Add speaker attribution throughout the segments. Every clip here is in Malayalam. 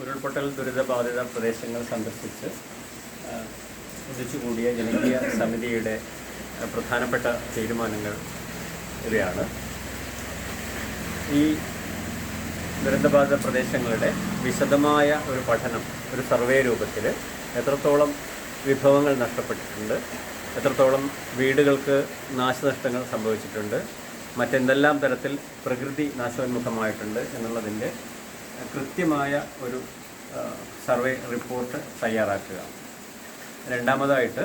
Speaker 1: ഉരുൾപൊട്ടൽ ദുരിതബാധിത പ്രദേശങ്ങൾ സന്ദർശിച്ച് ഒന്നിച്ചുകൂടിയ ജനകീയ സമിതിയുടെ പ്രധാനപ്പെട്ട തീരുമാനങ്ങൾ ഇവയാണ്. ഈ ദുരന്തബാധിത പ്രദേശങ്ങളുടെ വിശദമായ ഒരു പഠനം ഒരു സർവേ രൂപത്തിൽ എത്രത്തോളം വിഭവങ്ങൾ നഷ്ടപ്പെട്ടിട്ടുണ്ട് എത്രത്തോളം വീടുകൾക്ക് നാശനഷ്ടങ്ങൾ സംഭവിച്ചിട്ടുണ്ട് മറ്റെന്തെല്ലാം തരത്തിൽ പ്രകൃതി നാശോന്മുഖമായിട്ടുണ്ട് എന്നുള്ളതിന്റെ കൃത്യമായ ഒരു സർവേ റിപ്പോർട്ട് തയ്യാറാക്കുക. രണ്ടാമതായിട്ട്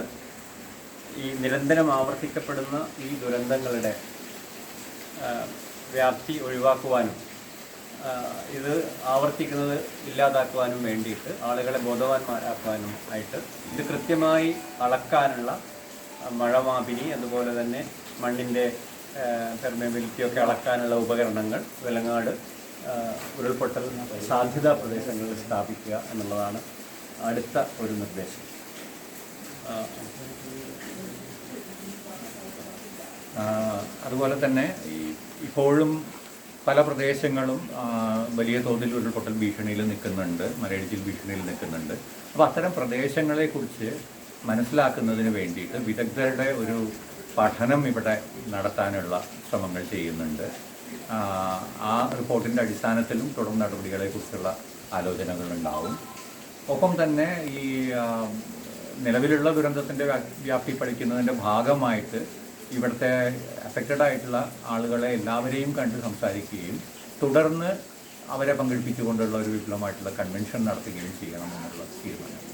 Speaker 1: ഈ നിരന്തരം ആവർത്തിക്കപ്പെടുന്ന ഈ ദുരന്തങ്ങളുടെ വ്യാപ്തി ഒഴിവാക്കുവാനും ഇത് ആവർത്തിക്കുന്നത് ഇല്ലാതാക്കുവാനും വേണ്ടിയിട്ട് ആളുകളെ ബോധവാന്മാരാക്കുവാനും ആയിട്ട് ഇത് കൃത്യമായി അളക്കാനുള്ള മഴമാപിനി അതുപോലെ തന്നെ മണ്ണിന്റെ പെർമേബിലിറ്റി ഒക്കെ അളക്കാനുള്ള ഉപകരണങ്ങൾ വിലങ്ങാട് ഉരുൾപൊട്ടൽ സാധ്യതാ പ്രദേശങ്ങളിൽ സ്ഥാപിക്കുക എന്നുള്ളതാണ് അടുത്ത ഒരു നിർദ്ദേശം.
Speaker 2: അതുപോലെ തന്നെ ഇപ്പോഴും പല പ്രദേശങ്ങളും വലിയ തോതിൽ ഉരുൾപൊട്ടൽ ഭീഷണിയിൽ നിൽക്കുന്നുണ്ട് മലയിടിച്ചിൽ ഭീഷണിയിൽ നിൽക്കുന്നുണ്ട്. അപ്പോൾ അത്തരം പ്രദേശങ്ങളെക്കുറിച്ച് മനസ്സിലാക്കുന്നതിന് വേണ്ടിയിട്ട് വിദഗ്ധരുടെ ഒരു പഠനം ഇവിടെ നടത്താനുള്ള ശ്രമങ്ങൾ ചെയ്യുന്നുണ്ട്. ആ, റിപ്പോർട്ടിന്റെ അടിസ്ഥാനത്തിലും തുടർ നടപടികളെക്കുറിച്ചുള്ള ആലോചനകളുണ്ടാവും. ഒപ്പം തന്നെ ഈ നിലവിലുള്ള ദുരന്തത്തിന്റെ വ്യാ- വ്യാപ്തി പഠിക്കുന്നതിന്റെ ഭാഗമായിട്ട് ഇവിടുത്തെ അഫക്റ്റഡ് ആയിട്ടുള്ള ആളുകളെ എല്ലാവരെയും കണ്ട് സംസാരിക്കുകയും തുടർന്ന് അവരെ പങ്കെടുപ്പിച്ചുകൊണ്ടുള്ള ഒരു വിപുലമായിട്ടുള്ള കൺവെൻഷൻ നടത്തുകയും ചെയ്യണം എന്നുള്ള തീരുമാനം.